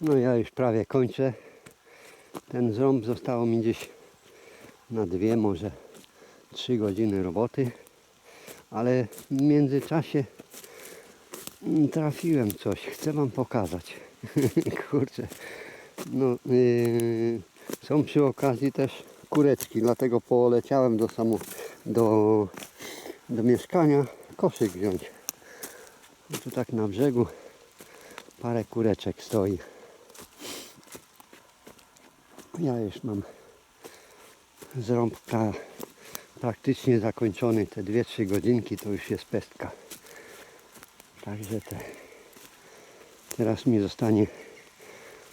No ja już prawie kończę. Ten zrąb zostało mi gdzieś na dwie, może trzy godziny roboty. Ale w międzyczasie trafiłem coś. Chcę Wam pokazać. Kurczę. No, yy, są przy okazji też kureczki, dlatego poleciałem do, samo, do, do mieszkania koszyk wziąć. Tu tak na brzegu parę kureczek stoi. Ja już mam zrąb pra, praktycznie zakończony. Te 2-3 godzinki to już jest pestka. Także te, teraz mi zostanie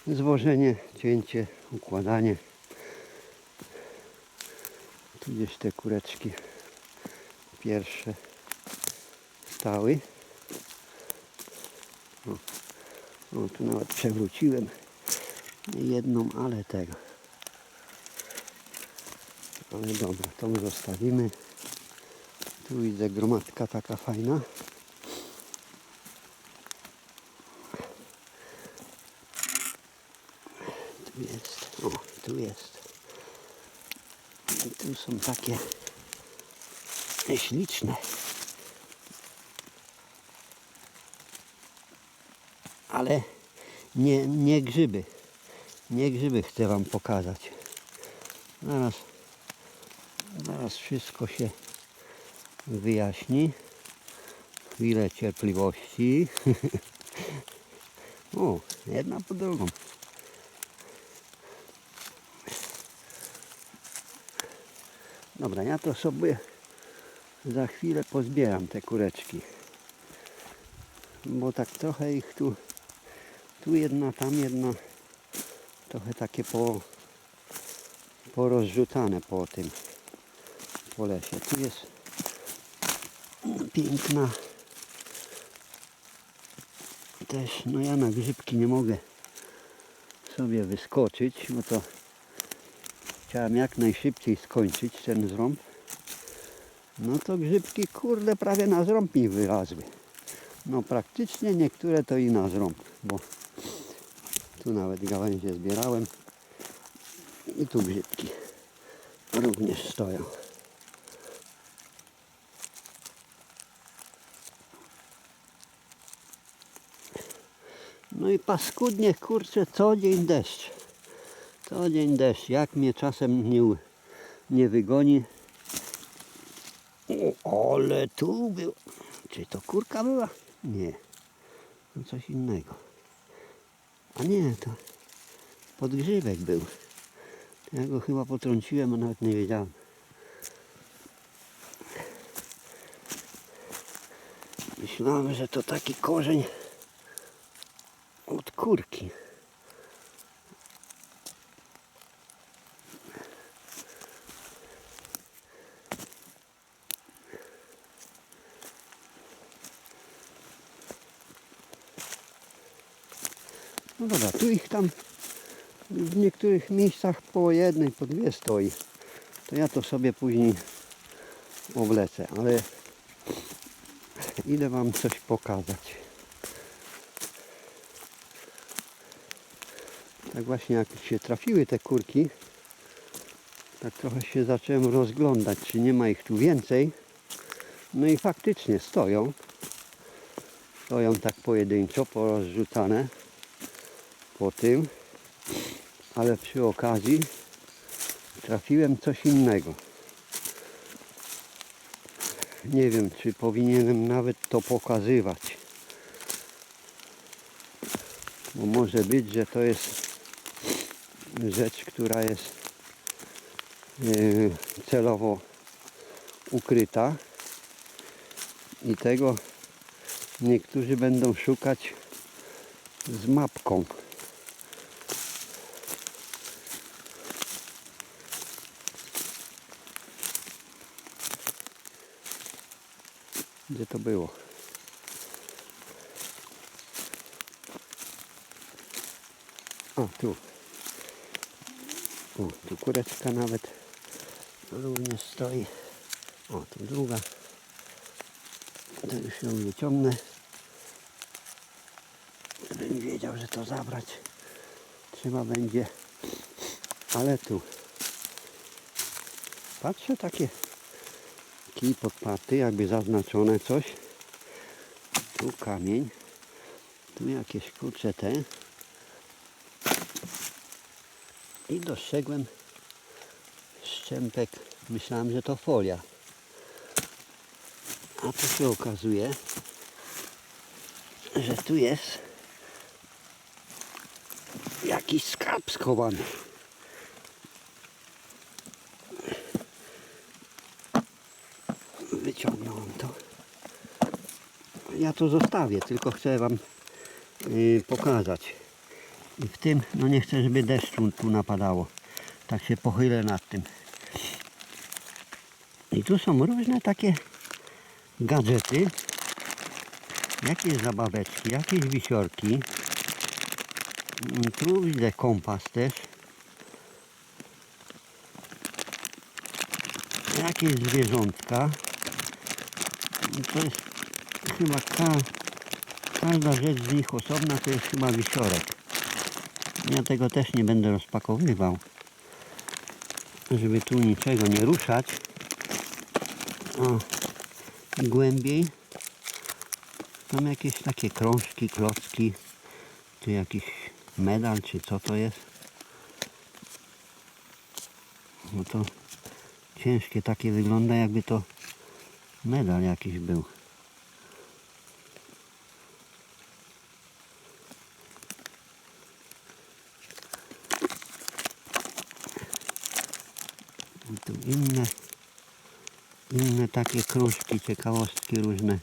zwożenie, cięcie, układanie. Tu gdzieś te kureczki pierwsze stały. O, o tu nawet przewróciłem jedną, ale tego. Ale dobra, tą zostawimy. Tu widzę gromadka taka fajna. Tu jest, o, tu jest. I tu są takie śliczne. Ale nie, nie grzyby. Nie grzyby chcę Wam pokazać. Zaraz, zaraz wszystko się wyjaśni. Chwilę cierpliwości. o, jedna po drugą. Dobra, ja to sobie za chwilę pozbieram te kureczki. Bo tak trochę ich tu, tu jedna, tam jedna, trochę takie po, porozrzucane po tym, po lesie. Tu jest piękna też, no ja na grzybki nie mogę sobie wyskoczyć, bo to chciałem jak najszybciej skończyć ten zrąb. No to grzybki kurde prawie na zrąb mi wylazły. No praktycznie niektóre to i na zrąb, bo tu nawet gałęzie zbierałem i tu grzybki również stoją. No i paskudnie kurczę co dzień deszcz. Co dzień deszcz. Jak mnie czasem nie, nie wygoni. O, ale tu był. Czy to kurka była? Nie. No coś innego. A nie, to podgrzybek był. Ja go chyba potrąciłem, a nawet nie wiedziałem. Myślałem, że to taki korzeń kurki. No dobra, tu ich tam w niektórych miejscach po jednej, po dwie stoi. To ja to sobie później oblecę, ale idę Wam coś pokazać. Tak właśnie jak się trafiły te kurki, tak trochę się zacząłem rozglądać, czy nie ma ich tu więcej. No i faktycznie stoją. Stoją tak pojedynczo, porozrzucane po tym, ale przy okazji trafiłem coś innego. Nie wiem, czy powinienem nawet to pokazywać. Bo może być, że to jest rzecz, która jest yy, celowo ukryta i tego niektórzy będą szukać z mapką. Gdzie to było? O, tu. O, tu kureczka nawet również stoi. O, tu druga. To już ją wyciągnę. Żebym wiedział, że to zabrać. trzeba będzie. Ale tu. Patrzę takie kij podparty, jakby zaznaczone coś. Tu kamień. Tu jakieś kurcze te. I dostrzegłem szczępek. Myślałem, że to folia. A tu się okazuje, że tu jest jakiś skarb schowany. Wyciągnąłem to. Ja to zostawię, tylko chcę Wam yy, pokazać. I w tym, no nie chcę, żeby deszcz tu, napadało. Tak się pochylę nad tym. I tu są różne takie gadżety. Jakieś zabaweczki, jakieś wisiorki. Mm, Tu widzę kompas też. Jakieś zwierzątka. I To jest chyba ka każda rzecz z nich osobna to jest chyba wisiorek. Ja tego też nie będę rozpakowywał. Żeby tu niczego nie ruszać. O, głębiej. Tam jakieś takie krążki, klocki. Tu jakiś medal, czy co to jest. No to ciężkie takie wygląda, jakby to medal jakiś był. I tu inne, inne takie krążki, ciekawostki różne.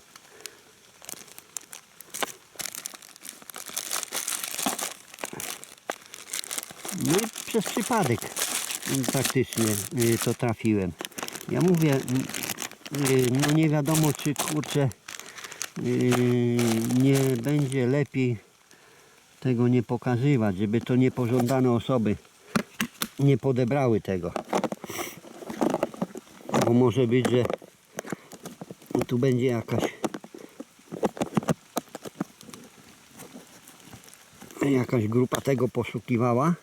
No i przez przypadek praktycznie y, to trafiłem. Ja mówię, mm, y, no nie wiadomo czy kurczę y, nie będzie lepiej tego nie pokazywać, żeby to niepożądane osoby nie podebrały tego. Bo może być, że tu będzie jakaś jakaś grupa tego poszukiwała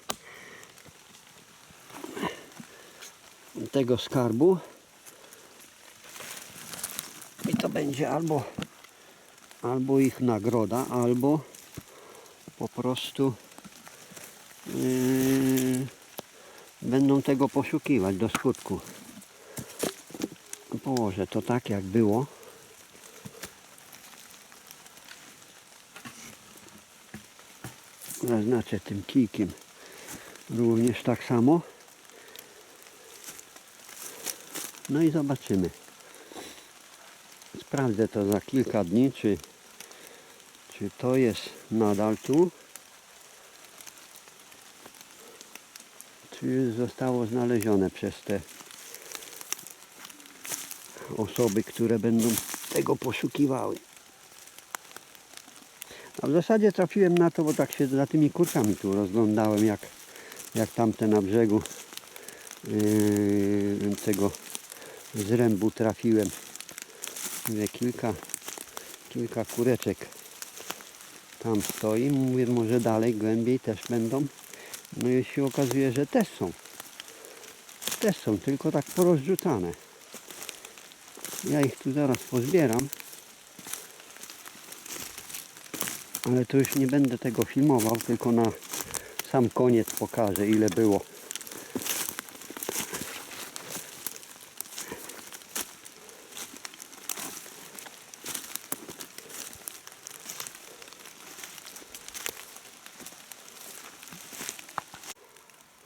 tego skarbu i to będzie albo albo ich nagroda, albo po prostu yy, będą tego poszukiwać do skutku. Położę to tak jak było. Zaznaczę tym kijkiem również tak samo. No i zobaczymy. Sprawdzę to za kilka dni, czy, czy to jest nadal tu, czy zostało znalezione przez te osoby, które będą tego poszukiwały. A w zasadzie trafiłem na to, bo tak się za tymi kurkami tu rozglądałem, jak, jak tamte na brzegu yy, tego zrębu trafiłem. Mówię, kilka, kilka kureczek tam stoi. Mówię, może dalej, głębiej też będą. No i się okazuje, że też są. Też są, tylko tak porozrzucane. Ja ich tu zaraz pozbieram. Ale to już nie będę tego filmował, tylko na sam koniec pokażę ile było.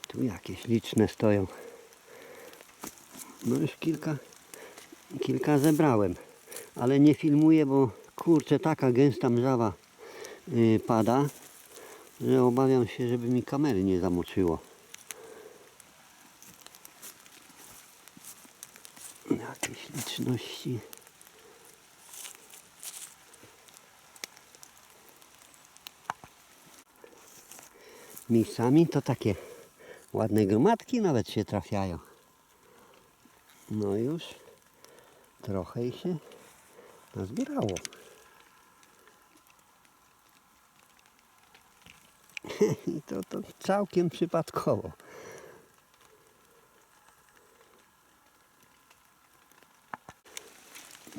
Tu jakieś liczne stoją. No już kilka, kilka zebrałem, ale nie filmuję, bo kurczę taka gęsta mrzawa yy, pada, że obawiam się, żeby mi kamery nie zamoczyło. Jakieś liczności. Miejscami to takie ładne gromadki nawet się trafiają. No już trochę ich się nazbierało. I to, to całkiem przypadkowo.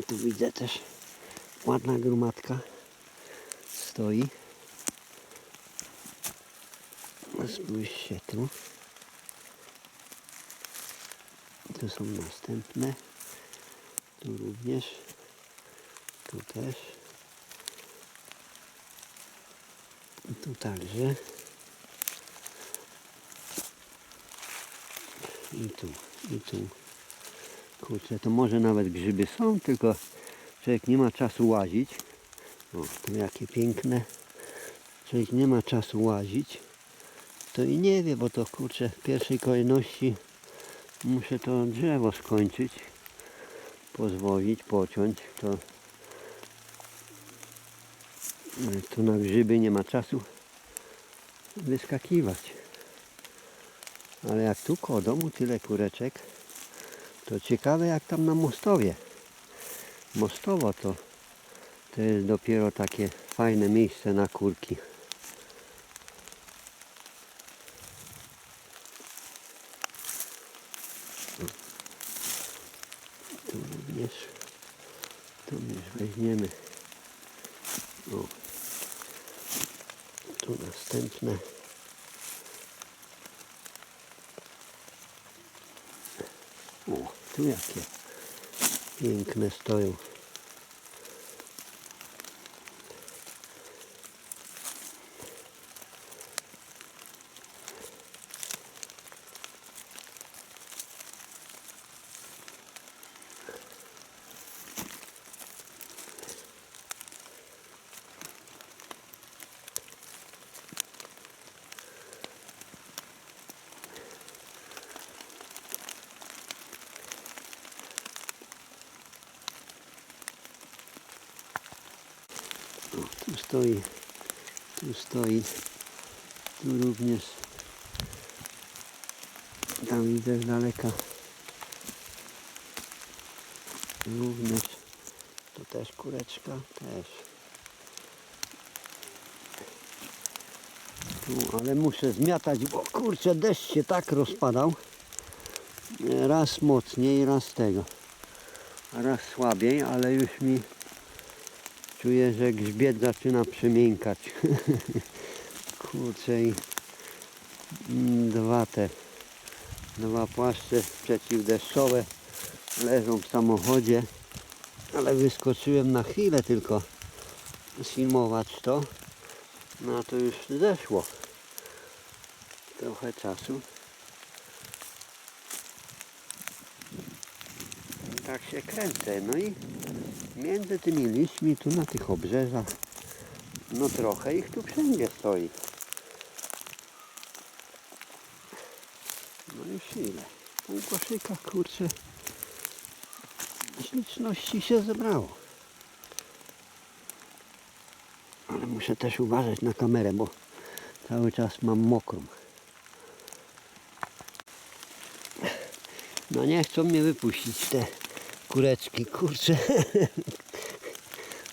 Tu widzę też ładna gromadka stoi. Spójrzcie tu. Tu są następne. Tu również. Tu też. I tu także. I tu, i tu. Kurczę, to może nawet grzyby są, tylko człowiek nie ma czasu łazić. O, to jakie piękne. Człowiek nie ma czasu łazić. To i nie wie, bo to kurczę w pierwszej kolejności muszę to drzewo skończyć. Pozwolić, pociąć. To ale tu na grzyby nie ma czasu wyskakiwać. Ale jak tu koło domu tyle kureczek, to ciekawe jak tam na Mostowie. Mostowo to, to jest dopiero takie fajne miejsce na kurki. Tu również, tu weźmiemy. O. Tu następne. O, tu jakie piękne stoją. Stoi, tu stoi, tu również, tam widzę z daleka, również, tu też kureczka, też. Tu, ale muszę zmiatać, bo kurczę, deszcz się tak rozpadał, raz mocniej, raz tego, raz słabiej, ale już mi Czuję, że grzbiet zaczyna przemiękać. Kurczę i mm, dwa te, dwa płaszcze przeciwdeszczowe leżą w samochodzie, ale wyskoczyłem na chwilę tylko filmować to, no a to już zeszło trochę czasu. Tak się kręcę, no i między tymi liśćmi tu na tych obrzeżach, no trochę ich tu wszędzie stoi. No już ile? Pół koszyka, kurczę, śliczności się zebrało. Ale muszę też uważać na kamerę, bo cały czas mam mokrą. No nie chcą mnie wypuścić te kureczki, kurczę.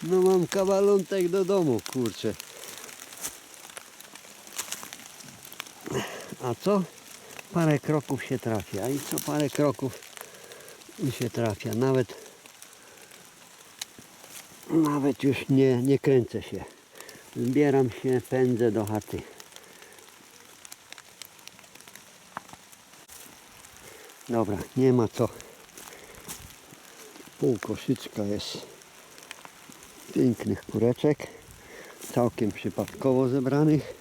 No mam kawalątek do domu, kurczę. A co? Parę kroków się trafia. I co parę kroków się trafia. Nawet nawet już nie, nie kręcę się. Zbieram się, pędzę do chaty. Dobra, nie ma co. Pół koszyczka jest pięknych kureczek. Całkiem przypadkowo zebranych.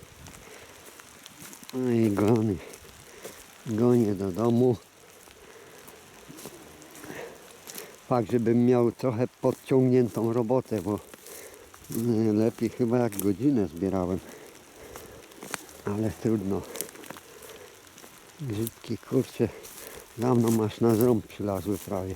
No i gonię, gonię do domu. Fakt, żebym miał trochę podciągniętą robotę, bo lepiej chyba jak godzinę zbierałem. Ale trudno. Grzybki kurcze za mną aż na ząb przylazły prawie.